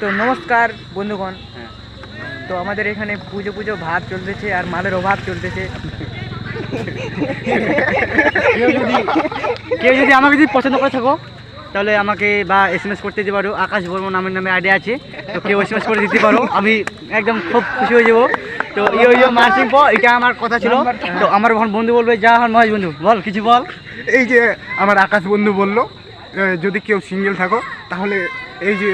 তো নমস্কার বন্ধুগণ। হ্যাঁ। তো আমাদের এখানে পুজো পুজো ভাব চলতেছে আর মালের অভাব চলতেছে। কেউ যদি কেউ যদি আমাকে যদি পছন্দ করে থাকো তাহলে আমাকে বা এস এম এস করতে দিতে পারো। আকাশ বর্মন নামের নামে আইডিয়া আছে তো কেউ এস এম এস করে দিতে পারো। আমি একদম খুব খুশি হয়ে যাব। তো ইয়ো ইয়ো মার্চিং প এটা আমার কথা ছিল। তো আমার এখন বন্ধু বলবে যা হন মহেশ বন্ধু বল কিছু বল। এই যে আমার আকাশ বন্ধু বলল যদি কেউ সিঙ্গেল থাকো তাহলে এই যে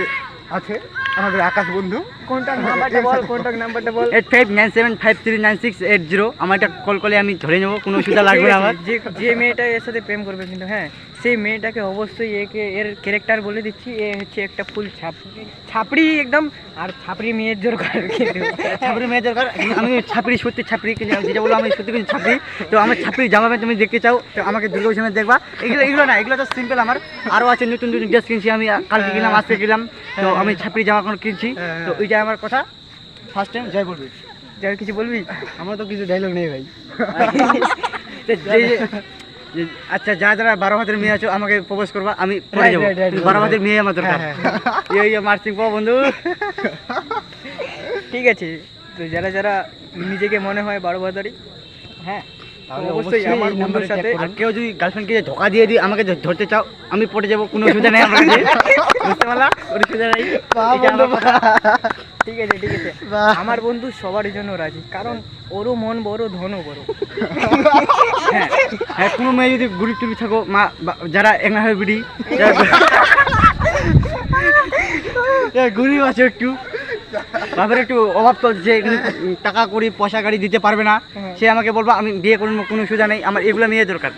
আছে আমাদের আকাশ বন্ধু। কন্ট্যাক্ট নাম্বারটা বল কন্ট্যাক্ট নাম্বারটা বল। Eight five nine seven five three nine six eight zero. আমার একটা কল করলে আমি ধরে নেব কোনো অসুবিধা লাগবে না আমার। যে যে মেয়েটা এর সাথে প্রেম করবে কিন্তু হ্যাঁ। সেই মেয়েটাকে অবশ্যই একে এর ক্যারেক্টার বলে দিচ্ছি এ হচ্ছে একটা ফুল ছাপড়ি। ছাপড়ি একদম আর ছাপড়ি মেয়ের জোর করে কিন্তু ছাপড়ি মেয়ে দরকার। আমি ছাপড়ি সত্যি ছাপড়ি আমি যেটা বলল আমি সত্যি কিন্তু ছাপড়ি। তো আমার ছাপড়ি জামা প্যান্ট তুমি দেখতে চাও তো আমাকে দুর্গা পুজোর সময় দেখবা। এগুলো এগুলো না এগুলো তো সিম্পল আমার। আরও আছে নতুন নতুন ড্রেস কিনছি আমি কালকে কিনলাম আজকে কিনলাম। তো আমি ছাপড়ি জামা কোনো কিনছি। তো ওইটা আমার কথা। ফার্স্ট টাইম যাই বলবি। যার কিছু বলবি? আমার তো কিছু ডায়লগ নেই ভাই। তো যে- আচ্ছা যারা বারো হাতের মেয়ে আছো আমাকে প্রপোজ করবা আমি Right, যাব। বারো হাতের মেয়ে আমার দরকার। এই মার্চিং পাবো বন্ধু। ঠিক আছে। তো যারা যারা নিজেকে মনে হয় বারো বাজারি হ্যাঁ তাহলে অবশ্যই অবশ্যই আমার বন্ধুর সাথে আর কেউ যদি গার্লফ্রেন্ডকে ধোকা দিয়ে দিই আমাকে ধরতে চাও আমি পড়ে যাব কোনো অসুবিধা নেই আমার বুঝতে পারলা? কোনো অসুবিধা নেই। ঠিক আছে ঠিক আছে। আমার বন্ধু সবার জন্য রাজি কারণ ওরও মন বড় ধনও বড়। হ্যাঁ হ্যাঁ কোনো মেয়ে যদি গুড়ি টুড়ি থাকো মা যারা এঙ্গা হয়ে বিড়ি গরিব আছে একটু। বাপের একটু অভাব চলছে কিন্তু টাকা করি পয়সা গাড়ি দিতে পারবে না। সে আমাকে বলব আমি বিয়ে করব কোনো সুবিধা নেই আমার এগুলো মেয়ে দরকার।